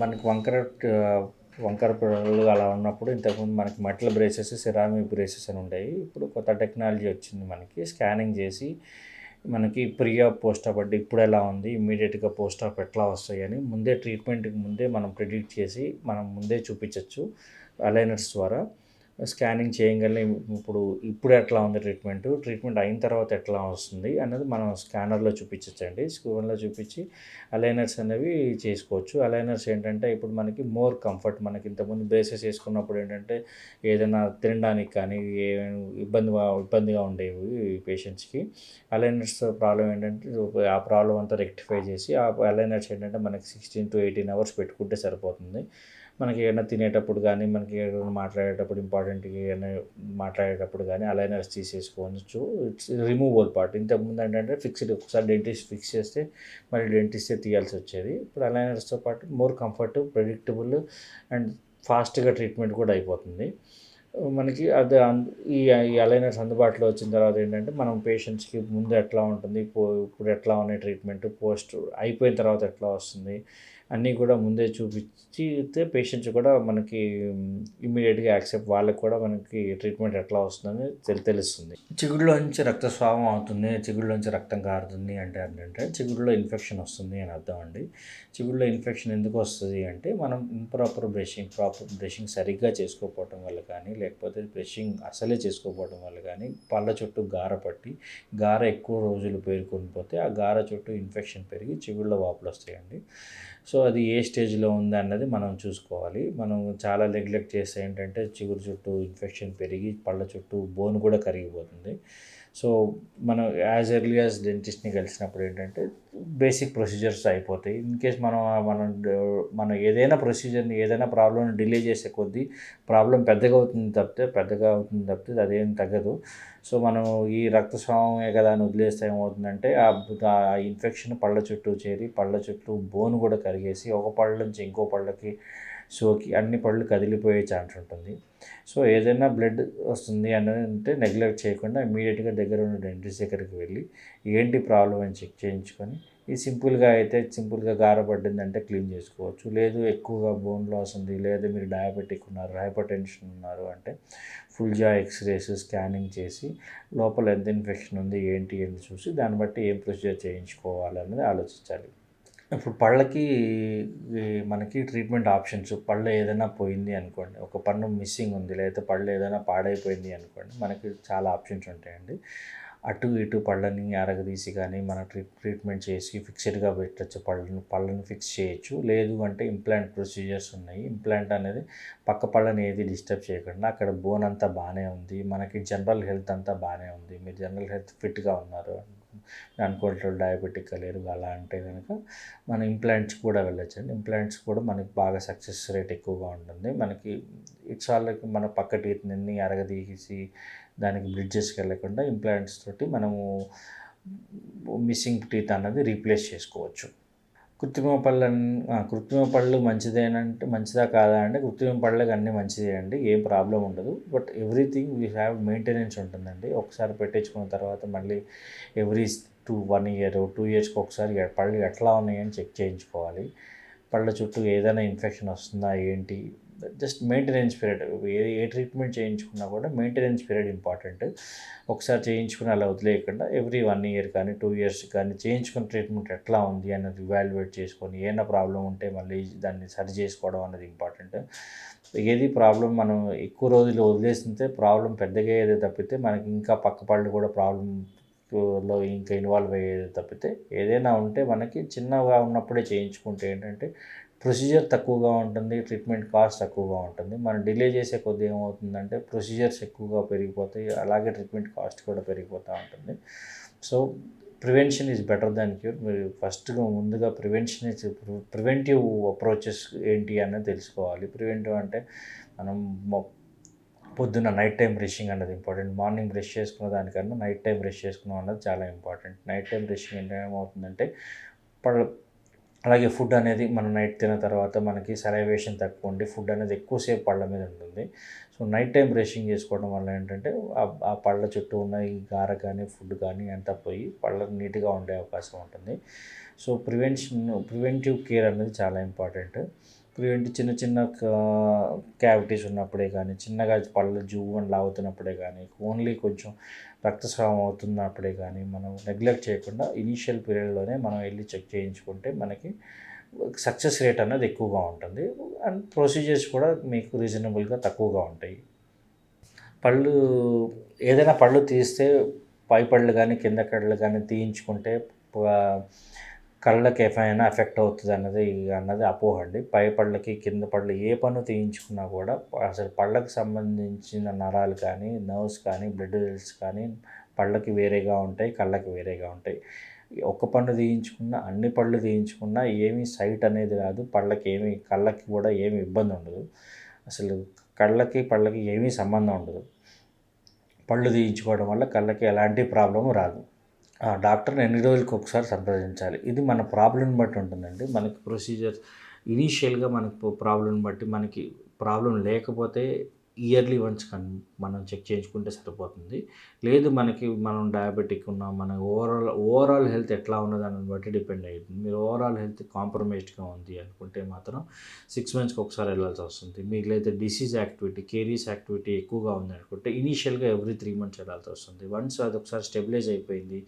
మనకి వంకర వంకర పళ్ళు అలా ఉన్నప్పుడు ఇంతకుముందు మనకి మెటల్ బ్రేసెస్ సిరామిక్ బ్రేసెస్ అని ఉండేవి. ఇప్పుడు కొత్త టెక్నాలజీ వచ్చింది మనకి. స్కానింగ్ చేసి మనకి ప్రీ ఆఫ్ పోస్ట్ ఆఫ్ అంటే ఇప్పుడు ఎలా ఉంది? ఇమ్మీడియట్గా పోస్ట్ ఆఫ్ ఎట్లా వస్తాయి అని ముందే ట్రీట్మెంట్కి ముందే మనం ప్రిడిక్ట్ చేసి మనం ముందే చూపించవచ్చు అలైనర్స్ ద్వారా స్కానింగ్ చేయగలనే ఇప్పుడు ఇప్పుడు ఎట్లా ఉంది ట్రీట్మెంట్? ట్రీట్మెంట్ అయిన తర్వాత ఎట్లా వస్తుంది అన్నది మనం స్కానర్లో చూపించచ్చండి. స్క్రీన్లో చూపించి అలైనర్స్ అనేవి చేసుకోవచ్చు. అలైనర్స్ ఏంటంటే ఇప్పుడు మనకి మోర్ కంఫర్ట్. మనకి ఇంతకుముందు బ్రేసెస్ వేసుకున్నప్పుడు ఏంటంటే ఏదైనా తినడానికి కానీ ఏ ఇబ్బంది ఇబ్బందిగా ఉండేవి పేషెంట్స్కి. అలైనర్స్ ప్రాబ్లం ఏంటంటే ఆ ప్రాబ్లం అంతా రెక్టిఫై చేసి ఆ అలైనర్స్ ఏంటంటే మనకి సిక్స్టీన్ టు ఎయిటీన్ అవర్స్ పెట్టుకుంటే సరిపోతుంది. మనకి ఏమైనా తినేటప్పుడు కానీ మనకి ఏమైనా మాట్లాడేటప్పుడు ఇంపార్టెంట్ ఏమైనా మాట్లాడేటప్పుడు కానీ అలైనర్స్ తీసేసుకోవచ్చు. ఇట్స్ రిమూవబుల్ పార్ట్ ఇంతకుముందు ఏంటంటే ఫిక్స్డ్ ఒకసారి డెంటిస్ట్ ఫిక్స్ చేస్తే మరి డెంటిస్టే తీయాల్సి వచ్చేది. ఇప్పుడు అలైనర్స్తో పాటు మోర్ కంఫర్ట్ ప్రెడిక్టబుల్ అండ్ ఫాస్ట్గా ట్రీట్మెంట్ కూడా అయిపోతుంది. మనకి అది ఈ అలైనర్స్ అందుబాటులో వచ్చిన తర్వాత ఏంటంటే మనం పేషెంట్స్కి ముందు ఎట్లా ఉంటుంది పో- ఇప్పుడు ఎట్లా ఉన్నాయి ట్రీట్మెంట్ పోస్ట్ అయిపోయిన తర్వాత ఎట్లా వస్తుంది అన్నీ కూడా ముందే చూపించితే పేషెంట్స్ కూడా మనకి ఇమ్మీడియట్గా యాక్సెప్ట్ వాళ్ళకి కూడా మనకి ట్రీట్మెంట్ ఎట్లా వస్తుందని తెలి తెలుస్తుంది. చిగుడులోంచి రక్తస్రావం అవుతుంది చిగుడులోంచి రక్తం కారుతుంది అంటే ఏంటంటే చిగుడులో ఇన్ఫెక్షన్ వస్తుంది అని అర్థం అండి. చిగుడులో ఇన్ఫెక్షన్ ఎందుకు వస్తుంది అంటే మనం ఇంప్రాపర్ బ్రషింగ్ ప్రాపర్ బ్రషింగ్ సరిగ్గా చేసుకోకపోవటం వల్ల కానీ లేకపోతే బ్రషింగ్ అసలే చేసుకోకపోవడం వల్ల కానీ పళ్ళ చుట్టూ గార పట్టి గార ఎక్కువ రోజులు పేరుకొని పోతే ఆ గార చుట్టూ ఇన్ఫెక్షన్ పెరిగి చిగుళ్ళ వాపులు వస్తాయండి. సో అది ఏ స్టేజ్లో ఉంది అన్నది మనం చూసుకోవాలి. మనం చాలా నెగ్లెక్ట్ చేస్తే ఏంటంటే చిగురు చుట్టూ ఇన్ఫెక్షన్ పెరిగి పళ్ళ చుట్టూ బోన్ కూడా కరిగిపోతుంది. సో మనం యాజ్ ఎర్లీ యాజ్ డెంటిస్ట్ని కలిసినప్పుడు ఏంటంటే బేసిక్ ప్రొసీజర్స్ అయిపోతాయి. ఇన్ కేస్ మనం మనం మనం ఏదైనా ప్రొసీజర్ని ఏదైనా ప్రాబ్లమ్ని డిలే చేసే కొద్దీ ప్రాబ్లం పెద్దగా అవుతుంది తప్పితే పెద్దగా అవుతుంది తప్పితే అదేం తగ్గదు. సో మనం ఈ రక్తస్రావమే కదా అని వదిలేస్తే ఏమవుతుందంటే ఆ ఇన్ఫెక్షన్ పళ్ళ చుట్టూ చేరి పళ్ళ చుట్టూ బోన్ కూడా కరిగేసి ఒక పళ్ళ నుంచి ఇంకో పళ్ళకి సోకి అన్ని పళ్ళు కదిలిపోయే ఛాన్స్ ఉంటుంది. సో ఏదైనా బ్లడ్ వస్తుంది అని అంటే నెగ్లెక్ట్ చేయకుండా ఇమీడియట్గా దగ్గర ఉన్న డెంటిస్ట్ దగ్గరికి వెళ్ళి ఏంటి ప్రాబ్లం అని చెక్ చేయించుకొని ఈ సింపుల్గా అయితే సింపుల్గా గారపడ్డిందంటే క్లీన్ చేసుకోవచ్చు. లేదు ఎక్కువగా బోన్ లాస్ ఉంది లేదా మీరు డయాబెటిక్ ఉన్నారు హైపర్ టెన్షన్ ఉన్నారు అంటే ఫుల్ జా ఎక్స్రేస్ స్కానింగ్ చేసి లోపల ఎంత ఇన్ఫెక్షన్ ఉంది ఏంటి అని చూసి దాన్ని బట్టి ఏం ప్రొసీజర్ చేయించుకోవాలి ఆలోచించాలి. ఇప్పుడు పళ్ళకి మనకి ట్రీట్మెంట్ ఆప్షన్స్ పళ్ళు ఏదైనా పోయింది అనుకోండి ఒక పన్ను మిస్సింగ్ ఉంది లేదా పళ్ళు ఏదైనా పాడైపోయింది అనుకోండి మనకి చాలా ఆప్షన్స్ ఉంటాయండి. అటు ఇటు పళ్ళని అరగదీసి కానీ మన ట్రీట్ ట్రీట్మెంట్ చేసి ఫిక్స్డ్గా పెట్టచ్చు పళ్ళను పళ్ళను ఫిక్స్ చేయొచ్చు. లేదు అంటే ఇంప్లాంట్ ప్రొసీజర్స్ ఉన్నాయి. ఇంప్లాంట్ అనేది పక్క పళ్ళని ఏది డిస్టర్బ్ చేయకుండా అక్కడ బోన్ అంతా బాగానే ఉంది. మనకి జనరల్ హెల్త్ అంతా బాగానే ఉంది. మీరు జనరల్ హెల్త్ ఫిట్గా ఉన్నారు అనుకోవట్లేదు డయాబెటిక్ లేరు అలా అంటే కనుక మన ఇంప్లాంట్స్ కూడా వెళ్ళొచ్చండి. ఇంప్లాంట్స్ కూడా మనకి బాగా సక్సెస్ రేట్ ఎక్కువగా ఉంటుంది. మనకి ఇట్స్ ఆల్ మన పక్క టీత్ని అరగదీసి దానికి బ్రిడ్జెస్కి వెళ్ళకుండా ఇంప్లాంట్స్ తోటి మనము మిస్సింగ్ టీత్ అన్నది రీప్లేస్ చేసుకోవచ్చు. కృత్రిమ పళ్ళు కృత్రిమ పళ్ళు మంచిదేనంటే మంచిదా కాదా అంటే కృత్రిమ పళ్ళకి అన్నీ మంచిదే అండి ఏం ప్రాబ్లం ఉండదు. But everything we have maintenance ఉంటుందండి. ఒకసారి పెట్టించుకున్న తర్వాత మళ్ళీ every two one year two ఇయర్స్కి ఒకసారి పళ్ళు ఎట్లా ఉన్నాయని చెక్ చేయించుకోవాలి. పళ్ళ చుట్టూ ఏదైనా ఇన్ఫెక్షన్ వస్తుందా ఏంటి? Just maintenance period. ఏ ఏ ట్రీట్మెంట్ చేయించుకున్నా కూడా మెయింటెనెన్స్ పీరియడ్ ఇంపార్టెంట్. ఒకసారి చేయించుకుని అలా వదిలేయకుండా ఎవ్రీ వన్ ఇయర్ కానీ టూ ఇయర్స్ కానీ చేయించుకున్న ట్రీట్మెంట్ ఎట్లా ఉంది అనేది ఇవాల్యుయేట్ చేసుకొని ఏమైనా ప్రాబ్లం ఉంటే మళ్ళీ దాన్ని సరి చేసుకోవడం అనేది ఇంపార్టెంట్. ఏది ప్రాబ్లం మనం ఎక్కువ రోజులు వదిలేస్తుంటే ప్రాబ్లం పెద్దగా అయ్యేది తప్పితే మనకి ఇంకా పక్క పళ్ళు కూడా ప్రాబ్లం లో ఇంకా ఇన్వాల్వ్ అయ్యేది తప్పితే ఏదైనా ఉంటే మనకి చిన్నగా ఉన్నప్పుడే చేయించుకుంటే ఏంటంటే ప్రొసీజర్ తక్కువగా ఉంటుంది ట్రీట్మెంట్ కాస్ట్ తక్కువగా ఉంటుంది. మనం డిలే చేసే కొద్ది ఏమవుతుందంటే ప్రొసీజర్స్ ఎక్కువగా పెరిగిపోతాయి అలాగే ట్రీట్మెంట్ కాస్ట్ కూడా పెరిగిపోతూ ఉంటుంది. So prevention is better than cure. మీరు ఫస్ట్గా ముందుగా ప్రివెన్షన్ ప్రివెంటివ్ అప్రోచెస్ ఏంటి అనేది తెలుసుకోవాలి. ప్రివెంటివ్ అంటే మనం పొద్దున్న నైట్ టైం బ్రషింగ్ అన్నది ఇంపార్టెంట్. మార్నింగ్ బ్రష్ చేసుకున్న దానికన్నా నైట్ టైం బ్రష్ చేసుకున్నాం అన్నది చాలా ఇంపార్టెంట్. నైట్ టైం బ్రషింగ్ అంటే ఏమవుతుందంటే పడ అలాగే ఫుడ్ అనేది మనం నైట్ తిన్న తర్వాత మనకి సలైవేషన్ తక్కువ ఉండి ఫుడ్ అనేది ఎక్కువసేపు పళ్ళ మీద ఉంటుంది. సో నైట్ టైం బ్రషింగ్ చేసుకోవడం వల్ల ఏంటంటే ఆ- పళ్ళ చుట్టూ ఉన్న ఈ గార కానీ ఫుడ్ కానీ అంతా పోయి పళ్ళ నీట్గా ఉండే అవకాశం ఉంటుంది. సో ప్రివెన్షన్ ప్రివెంటివ్ కేర్ అనేది చాలా ఇంపార్టెంట్. ప్రివెంట్ చిన్న చిన్న క్యావిటీస్ ఉన్నప్పుడే కానీ చిన్నగా పళ్ళు జూ అని లాగుతున్నప్పుడే కానీ ఓన్లీ కొంచెం రక్తస్రావం అవుతున్నప్పుడే కానీ మనం నెగ్లెక్ట్ చేయకుండా ఇనీషియల్ పీరియడ్లోనే మనం వెళ్ళి చెక్ చేయించుకుంటే మనకి సక్సెస్ రేట్ అనేది ఎక్కువగా ఉంటుంది. అండ్ ప్రొసీజర్స్ కూడా మీకు రీజనబుల్గా తక్కువగా ఉంటాయి. పళ్ళు ఏదైనా పళ్ళు తీస్తే పై పళ్ళు కానీ కింద కళ్ళు కానీ తీయించుకుంటే కళ్ళకి ఏమైనా ఎఫెక్ట్ అవుతుంది అన్నది అన్నది అపోహ అండి పై పళ్ళకి కింద పళ్ళు ఏ పన్ను తీయించుకున్నా కూడా అసలు పళ్ళకి సంబంధించిన నరాలు కానీ నర్వ్స్ కానీ బ్లడ్ వెల్స్ కానీ పళ్ళకి వేరేగా ఉంటాయి కళ్ళకి వేరేగా ఉంటాయి. ఒక్క పన్ను తీయించుకున్నా అన్ని పళ్ళు తీయించుకున్నా ఏమీ సైట్ అనేది రాదు. పళ్ళకి ఏమి కళ్ళకి కూడా ఏమి ఇబ్బంది ఉండదు. అసలు కళ్ళకి పళ్ళకి ఏమీ సంబంధం ఉండదు. పళ్ళు తీయించుకోవడం వల్ల కళ్ళకి ఎలాంటి ప్రాబ్లము రాదు. డాక్టర్ని ఎన్ని రోజులకు ఒకసారి సంప్రదించాలి? ఇది మన ప్రాబ్లమ్ని బట్టి ఉంటుందండి. మనకి ప్రొసీజర్ ఇనీషియల్గా మనకు ప్రాబ్లమ్ని బట్టి మనకి ప్రాబ్లం లేకపోతే ఇయర్లీ వన్స్ కన్ మనం చెక్ చేయించుకుంటే సరిపోతుంది. లేదు మనకి మనం డయాబెటిక్ ఉన్నాం మన ఓవరాల్ ఓవరాల్ హెల్త్ ఎట్లా ఉన్నది బట్టి డిపెండ్ అవుతుంది మీరు ఓవరాల్ హెల్త్ కాంప్రమైజ్డ్గా ఉంది అనుకుంటే మాత్రం సిక్స్ మంత్స్కి ఒకసారి వెళ్ళాల్సి వస్తుంది. మీకు లేదా డిసీజ్ యాక్టివిటీ కేరీస్ యాక్టివిటీ ఎక్కువగా ఉంది అనుకుంటే ఇనీషియల్గా ఎవ్రీ త్రీ మంత్స్ వెళ్ళాల్సి వస్తుంది. వన్స్ అది ఒకసారి స్టెబిలైజ్ అయిపోయింది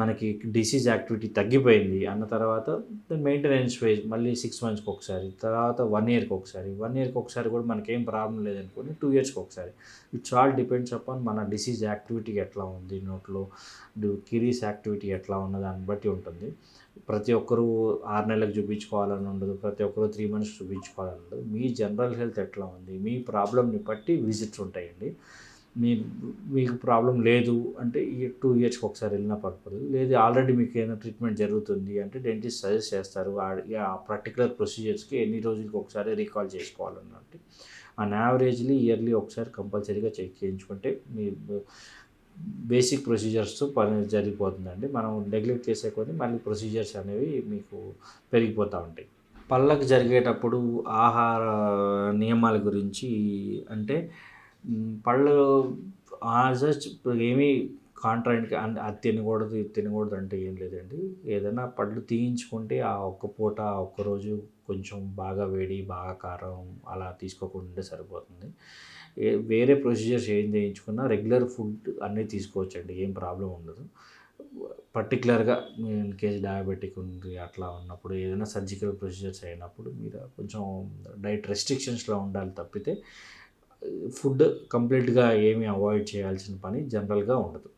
మనకి డిసీజ్ యాక్టివిటీ తగ్గిపోయింది అన్న తర్వాత మెయింటెనెన్స్ ఫేజ్ మళ్ళీ సిక్స్ మంత్స్కి ఒకసారి తర్వాత వన్ ఇయర్కి ఒకసారి. వన్ ఇయర్కి ఒకసారి కూడా మనకేం ప్రాబ్లం లేదనుకోండి టూ ఇయర్స్కి ఒకసారి. ఇట్స్ ఆల్ డిపెండ్స్ అపాన్ మన డిసీజ్ యాక్టివిటీ ఎట్లా ఉంది నోట్లో కిరీస్ యాక్టివిటీ ఎట్లా ఉన్న దాన్ని బట్టి ఉంటుంది. ప్రతి ఒక్కరూ ఆరు నెలలకు చూపించుకోవాలని ఉండదు ప్రతి ఒక్కరూ త్రీ మంత్స్ చూపించుకోవాలని ఉండదు. మీ జనరల్ హెల్త్ ఎట్లా ఉంది మీ ప్రాబ్లమ్ని బట్టి విజిట్స్ ఉంటాయండి. మీ మీకు ప్రాబ్లం లేదు అంటే ఈ టూ ఇయర్స్కి ఒకసారి వెళ్ళినా పర్పదు లేదు ఆల్రెడీ మీకు ఏదైనా ట్రీట్మెంట్ జరుగుతుంది అంటే డెంటిస్ట్ సజెస్ట్ చేస్తారు. ఆ- ఆ పర్టికులర్ ప్రొసీజర్స్కి ఎన్ని రోజులకి ఒకసారి రీకాల్ చేసుకోవాలన్నట్టు. అన్ యావరేజ్లీ ఇయర్లీ ఒకసారి కంపల్సరీగా చెక్ చేయించుకుంటే మీ బేసిక్ ప్రొసీజర్స్తో పని జరిగిపోతుందండి. మనం నెగ్లెక్ట్ చేసే కొద్ది మళ్ళీ ప్రొసీజర్స్ అనేవి మీకు పెరిగిపోతూ ఉంటాయి. పళ్ళకు జరిగేటప్పుడు ఆహార నియమాల గురించి అంటే పళ్ళు యాజ్ ఏమీ కాంట్రాక్ట్ అండ్ అది తినకూడదు ఇది తినకూడదు అంటే ఏం లేదండి. ఏదైనా పళ్ళు తీయించుకుంటే ఆ ఒక్క పూట ఆ ఒక్క రోజు కొంచెం బాగా వేడి బాగా కారం అలా తీసుకోకుండా సరిపోతుంది. వేరే ప్రొసీజర్స్ ఏం చేయించుకున్నా రెగ్యులర్ ఫుడ్ అన్నీ తీసుకోవచ్చండి ఏం ప్రాబ్లం ఉండదు. పర్టికులర్గా ఇన్ కేస్ డయాబెటిక్ ఉంది అట్లా ఉన్నప్పుడు ఏదైనా సర్జికల్ ప్రొసీజర్స్ అయినప్పుడు మీరు కొంచెం డైట్ రెస్ట్రిక్షన్స్లో ఉండాలి తప్పితే ఫుడ్ కంప్లీట్గా ఏమీ అవాయిడ్ చేయాల్సిన పని జనరల్గా ఉండదు.